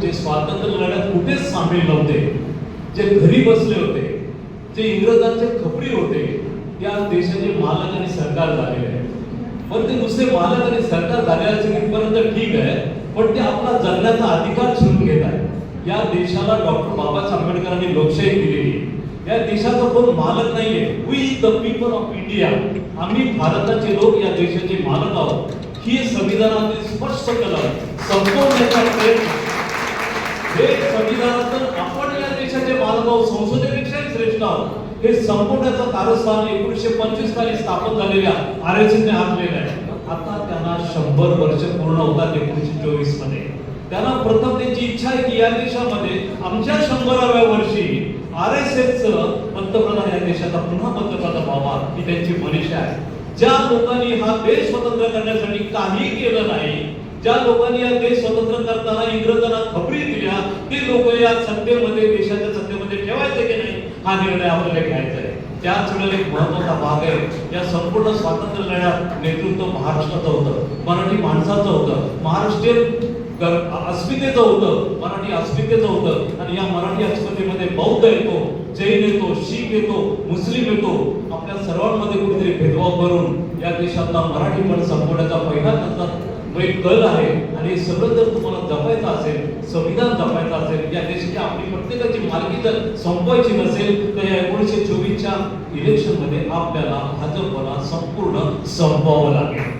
जे स्वातंत्र्य लढ्यात कुठेच सामील नव्हते. जे घरी बसले होते जे इंग्रजांचे खपरी होते त्या देशाचे मालक आणि सरकार झालेले आहेत. पण ते नुसते मालक आणि सरकार झाले इथपर्यंत ठीक आहे पण ते आपला जगण्याचा अधिकार छीनून घेत आहेत. या देशाला डॉक्टर बाबासाहेब आंबेडकरांनी लोकशाही दिलेली या देशाचा कोण मालक नाहीये. We the people of India आम्ही भारताचे लोक या देशाचे मालक आहोत. ही संविधानातील स्पष्ट कलम संपवण्याचा प्रयत्न हे संविधानातून आपण या देशाचे मालभाव संसदेपेक्षा श्रेष्ठ आहोत. हे संपवण्याचं कारस्थान एकोणीसशे पंचवीस साली स्थापन झालेल्या आर एस एसने आखलेलं आहे. आता त्यांना शंभर वर्ष पूर्ण होतात एकोणीसशे चोवीसमध्ये. त्यांना प्रथम त्यांची इच्छा आहे की या देशामध्ये आमच्या शंभराव्या वर्षी आर एस पंतप्रधान या देशाचा पुन्हा पंतप्रधान व्हावा ही त्यांची मनीषा आहे. ज्या लोकांनी हा देश स्वतंत्र करण्यासाठी काही केलं नाही ज्या लोकांनी या देश स्वतंत्र करताना इंग्रजांना खबरी दिल्या ते लोक या सत्तेमध्ये देशाच्या सत्तेमध्ये ठेवायचे की नाही हा निर्णय आपल्याला घ्यायचा आहे. त्याच वेळेला एक महत्त्वाचा भाग आहे. या संपूर्ण स्वातंत्र्य लढ्यात नेतृत्व महाराष्ट्राचं होतं मराठी माणसाचं होतं महाराष्ट्रीयन अस्मितेचं होतं मराठी अस्मितेचं होतं. आणि या मराठी अस्मितेमध्ये बौद्ध येतो जैन येतो शीख येतो मुस्लिम येतो. आपल्या सर्वांमध्ये कुठेतरी भेदभाव करून या देशातला मराठीपण संपवण्याचा पहिला त्यांचा मग एक कल आहे आणि सगळं जर तुम्हाला जपायचं असेल संविधान जपायचं असेल या देशाची आपली प्रत्येकाची मालकी जर संपवायची नसेल तर या एकोणीसशे चोवीसच्या इलेक्शनमध्ये आपल्याला भाजपला संपूर्ण संपवावं लागेल.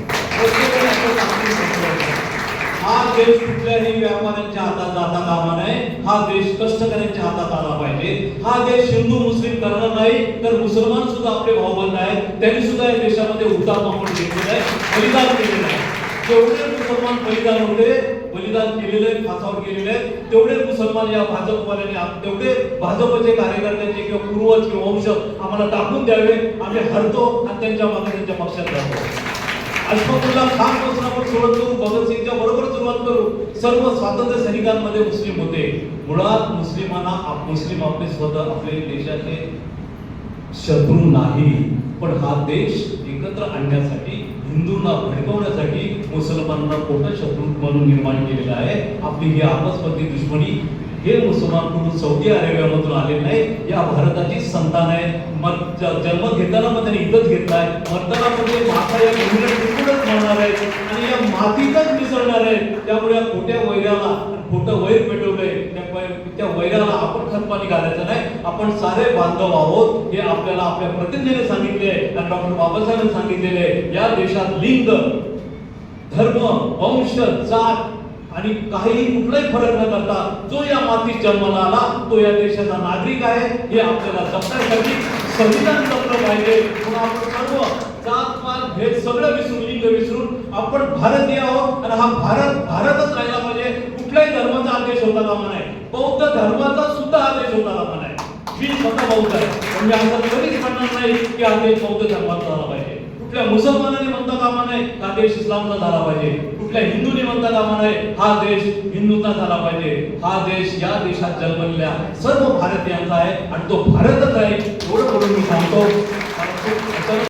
हा देश कुठल्याही व्यापाऱ्यांच्या हातात जाता कामा नये हा देश कष्टकऱ्यांच्या हातात आला पाहिजे. हा देश हिंदू मुस्लिम करणार नाही तर मुसलमान सुद्धा आपले भाऊबंद आहेत. त्यांनी सुद्धा या देशामध्ये हुतात्मा म्हणून घेतलेलं आहे. बलिदान आहे जेवढे मुसलमान बलिदान होते बलिदान केलेले फासावर गेलेले तेवढे मुसलमान या भाजपवाल्याने तेवढे भाजपचे कार्यकर्त्यांचे किंवा पूर्वज किंवा वंश आम्हाला टाकून द्यावे. आम्ही हरतो आणि त्यांच्या मागे त्यांच्या पक्षात जातो. अशफाकुल्ला खानपासून आपण सुरुवात करू भगतसिंगच्या बरोबर सुरुवात करू. सर्व स्वातंत्र्य सैनिकांमध्ये मुस्लिम होते. मुळात मुस्लिमांना मुस्लिम आपले स्वतः आपले देशाचे शत्रू नाही. पण हा देश एकत्र आणण्यासाठी हिंदूंना भडकवण्यासाठी मुसलमानांना खोटं शत्रू म्हणून निर्माण केलेला आहे. आपली ही आपसमधली दुश्मनी हे मुसलमान कुठून सौदी अरेबियामधून आले नाही या भारताची संतान आहे. मग जन्म घेताना मग त्यांनी इथंच घेतलाय. मरताना म्हणजे माता या भूमीला मरणार आहे. आणि या मातीतच मिसळणार आहे. त्यामुळे या खोट्या वैराला खोटं वैर पेटवलंय. त्या त्या वैराला आपण खतपाणी घालायचं नाही. आपण सारे बांधव आहोत हे आपल्याला आपल्या प्रतिनिधीने सांगितले आणि डॉक्टर बाबासाहेबांनी सांगितलेले या देशात लिंग धर्म वंश जात आणि काहीही कुठलाही फरक न करता जो या मातीत जन्माला आला तो या देशाचा नागरिक आहे. हे आपल्याला जपण्यासाठी संविधान जपलं पाहिजे. म्हणून आपण सर्व जात पात भेद सगळं विसरून लिंग विसरून आपण भारतीय आहोत. आणि हा भारत भारतच राहिला पाहिजे. कुठल्याही धर्माचा आदेश होता कामा नाही बौद्ध धर्माचा सुद्धा आदेश होता स्वतः बौद्ध आहे म्हणजे असं कधीच म्हणणार नाही की हा देश बौद्ध धर्मात झाला पाहिजे कुठल्या मुसलमानाने म्हणता कामा नाही हा देश इस्लामचा झाला पाहिजे कुठल्या हिंदूने म्हणता कामा नाही हा देश हिंदूंचा झाला पाहिजे हा देश या देशात जन्मलेल्या सर्व भारतीयांचा आहे. आणि तो भारतच आहे एवढं करून मी सांगतो